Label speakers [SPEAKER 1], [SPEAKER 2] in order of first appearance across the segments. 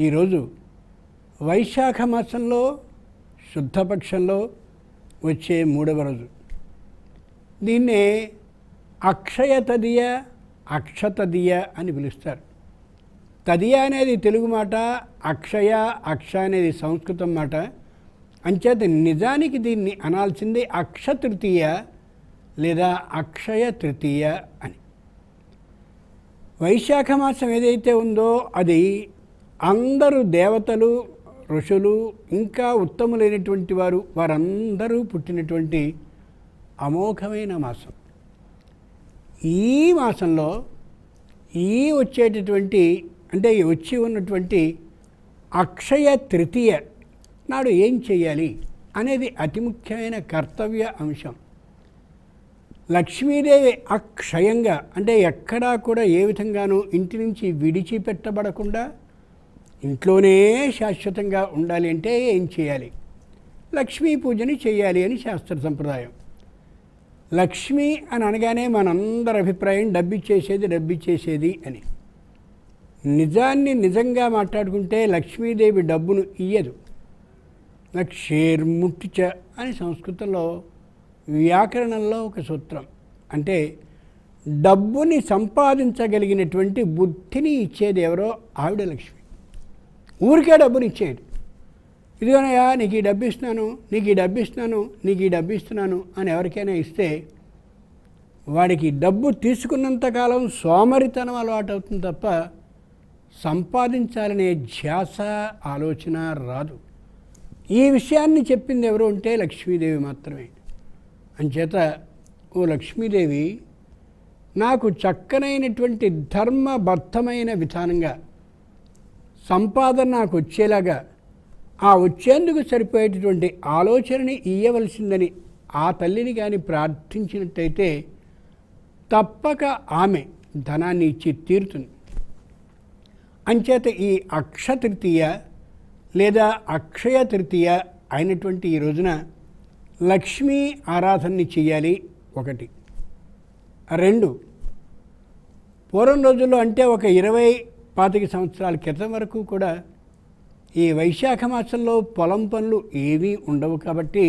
[SPEAKER 1] ఈరోజు వైశాఖ మాసంలో శుద్ధపక్షంలో వచ్చే మూడవ రోజు. దీన్నే అక్షయ తదియ అక్షతదియ అని పిలుస్తారు. తదియ అనేది తెలుగు మాట అక్షయ అక్ష అనేది సంస్కృతం మాట. అంచేత నిజానికి దీన్ని అనాల్సింది అక్షతృతీయ లేదా అక్షయ తృతీయ అని. వైశాఖ మాసం ఏదైతే ఉందో అది అందరూ దేవతలు ఋషులు ఇంకా ఉత్తములైనటువంటి వారు వారందరూ పుట్టినటువంటి అమోఘమైన మాసం. ఈ మాసంలో ఈ వచ్చేటటువంటి అంటే వచ్చి ఉన్నటువంటి అక్షయ తృతీయ నాడు ఏం చేయాలి అనేది అతి ముఖ్యమైన కర్తవ్య అంశం. లక్ష్మీదేవి అక్షయంగా అంటే ఎక్కడా కూడా ఏ విధంగానూ ఇంటి నుంచి విడిచిపెట్టబడకుండా ఇంట్లోనే శాశ్వతంగా ఉండాలి అంటే ఏం చేయాలి? లక్ష్మీ పూజని చేయాలి అని శాస్త్ర సంప్రదాయం. లక్ష్మి అని అనగానే మనందరి అభిప్రాయం డబ్బిచ్చేసేది డబ్బిచ్చేసేది అని. నిజాన్ని నిజంగా మాట్లాడుకుంటే లక్ష్మీదేవి డబ్బును ఇయ్యదు. లక్షేర్ముట్టిచ అని సంస్కృతంలో వ్యాకరణంలో ఒక సూత్రం. అంటే డబ్బుని సంపాదించగలిగినటువంటి బుద్ధిని ఇచ్చేది ఎవరో ఆవిడ లక్ష్మి. ఊరికే డబ్బుని ఇచ్చేయండి. ఇదిగోనయ్యా నీకు ఈ డబ్బు ఇస్తున్నాను నీకు ఈ డబ్బు ఇస్తున్నాను నీకు ఈ డబ్బు ఇస్తున్నాను అని ఎవరికైనా ఇస్తే వాడికి డబ్బు తీసుకున్నంతకాలం సోమరితనం అలవాటు అవుతుంది తప్ప సంపాదించాలనే ధ్యాస ఆలోచన రాదు. ఈ విషయాన్ని చెప్పింది ఎవరు ఉంటే లక్ష్మీదేవి మాత్రమే. అంచేత ఓ లక్ష్మీదేవి నాకు చక్కనైనటువంటి ధర్మబద్ధమైన విధానంగా సంపాదన నాకు వచ్చేలాగా ఆ వచ్చేందుకు సరిపోయేటటువంటి ఆలోచనని ఇయ్యవలసిందని ఆ తల్లిని కానీ ప్రార్థించినట్టయితే తప్పక ఆమె ధనాన్ని ఇచ్చి తీరుతుంది. అంచేత ఈ అక్ష తృతీయ లేదా అక్షయ తృతీయ అయినటువంటి ఈ రోజున లక్ష్మీ ఆరాధనని చేయాలి ఒకటి. రెండు పూర్వం రోజుల్లో అంటే ఒక ఇరవై పాతిక సంవత్సరాల క్రితం వరకు కూడా ఈ వైశాఖ మాసంలో పొలం పనులు ఏవీ ఉండవు కాబట్టి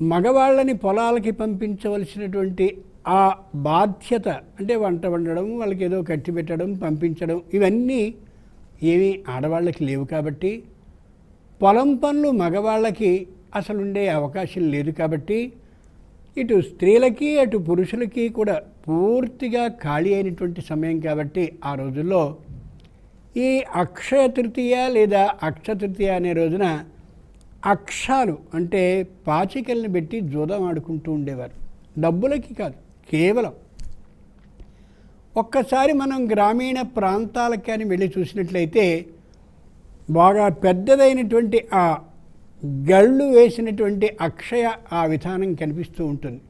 [SPEAKER 1] మగవాళ్ళని పొలాలకి పంపించవలసినటువంటి ఆ బాధ్యత అంటే వంట వండడం వాళ్ళకి ఏదో కట్టి పెట్టడం పంపించడం ఇవన్నీ ఏమీ ఆడవాళ్ళకి లేవు కాబట్టి పొలం పనులు మగవాళ్ళకి అసలు ఉండే అవకాశం లేదు కాబట్టి ఇటు స్త్రీలకి అటు పురుషులకి కూడా పూర్తిగా ఖాళీ అయినటువంటి సమయం కాబట్టి ఆ రోజుల్లో ఈ అక్షయ తృతీయ లేదా అక్షతృతీయ అనే రోజున అక్షాలు అంటే పాచికల్ని పెట్టి జూదం ఆడుకుంటూ ఉండేవారు. డబ్బులకి కాదు కేవలం. ఒక్కసారి మనం గ్రామీణ ప్రాంతాలకి అని వెళ్ళి చూసినట్లయితే బాగా పెద్దదైనటువంటి ఆ గళ్ళు వేసినటువంటి అక్షయ ఆ విధానం కనిపిస్తూ ఉంటుంది.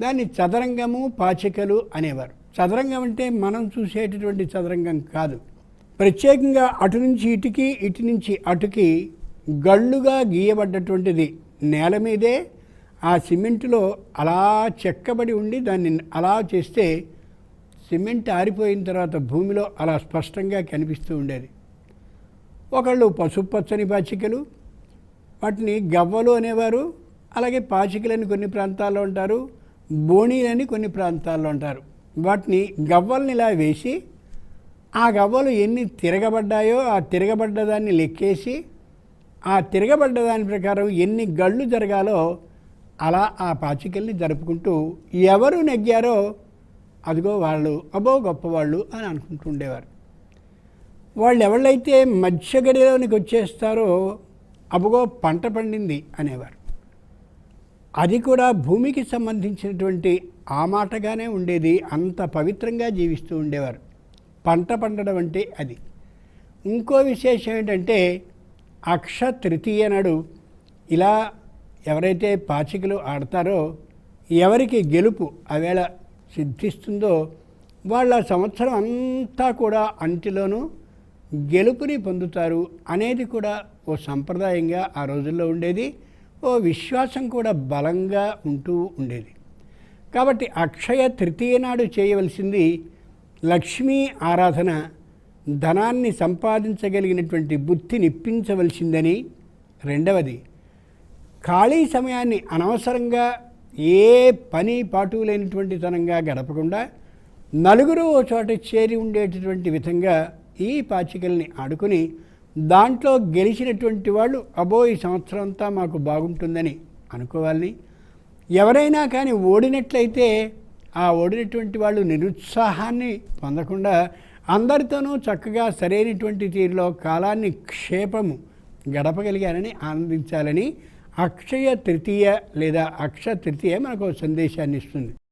[SPEAKER 1] దాన్ని చదరంగము పాచికలు అనేవారు. చదరంగం అంటే మనం చూసేటటువంటి చదరంగం కాదు. ప్రత్యేకంగా అటు నుంచి ఇటుకి ఇటు నుంచి అటుకి గళ్ళుగా గీయబడ్డటువంటిది నేల మీదే ఆ సిమెంటులో అలా చెక్కబడి ఉండి దాన్ని అలా చేస్తే సిమెంట్ ఆరిపోయిన తర్వాత భూమిలో అలా స్పష్టంగా కనిపిస్తూ ఉండేది. ఒకళ్ళు పసుపు పచ్చని పాచికలు వాటిని గవ్వలు అనేవారు అలాగే పాచికలని కొన్ని ప్రాంతాల్లో ఉంటారు బోణీలని కొన్ని ప్రాంతాల్లో ఉంటారు. వాటిని గవ్వల్ని ఇలా వేసి ఆ గవ్వలు ఎన్ని తిరగబడ్డాయో ఆ తిరగబడ్డ దాన్ని లెక్కేసి ఆ తిరగబడ్డ దాని ప్రకారం ఎన్ని గళ్ళు జరగాలో అలా ఆ పాచికల్ని జరుపుకుంటూ ఎవరు నెగ్గారో అదిగో వాళ్ళు అబో గొప్పవాళ్ళు అని అనుకుంటుండేవారు వాళ్ళు ఎవళ్ళైతే మధ్య గడిలోనికి వచ్చేస్తారో అబగో పంట పండింది అనేవారు. అది కూడా భూమికి సంబంధించినటువంటి ఆ మాటగానే ఉండేది అంత పవిత్రంగా జీవిస్తూ ఉండేవారు. పంట పండడం అంటే అది. ఇంకో విశేషం ఏంటంటే అక్ష తృతీయ నాడు ఇలా ఎవరైతే పాచికలు ఆడతారో ఎవరికి గెలుపు ఆవేళ సిద్ధిస్తుందో వాళ్ళ సంవత్సరం అంతా కూడా అంటిలోనూ గెలుపుని పొందుతారు అనేది కూడా ఓ సంప్రదాయంగా ఆ రోజుల్లో ఉండేది. ఓ విశ్వాసం కూడా బలంగా ఉంటూ ఉండేది. కాబట్టి అక్షయ తృతీయ నాడు చేయవలసింది లక్ష్మీ ఆరాధన ధనాన్ని సంపాదించగలిగినటువంటి బుద్ధి నిప్పించవలసిందని. రెండవది ఖాళీ సమయాన్ని అనవసరంగా ఏ పని పాటు లేనటువంటి తనంగా గడపకుండా నలుగురు ఓ చోట చేరి ఉండేటటువంటి విధంగా ఈ పాచికల్ని ఆడుకుని దాంట్లో గెలిచినటువంటి వాళ్ళు అబో ఈ సంవత్సరం అంతా మాకు బాగుంటుందని అనుకోవాలని ఎవరైనా కానీ ఓడినట్లయితే ఆ ఓడినటువంటి వాళ్ళు నిరుత్సాహాన్ని పొందకుండా అందరితోనూ చక్కగా సరైనటువంటి తీరులో కాలాన్ని క్షేపము గడపగలిగారని ఆనందించాలని అక్షయ తృతీయ లేదా అక్ష తృతీయ మనకు ఒక సందేశాన్ని ఇస్తుంది.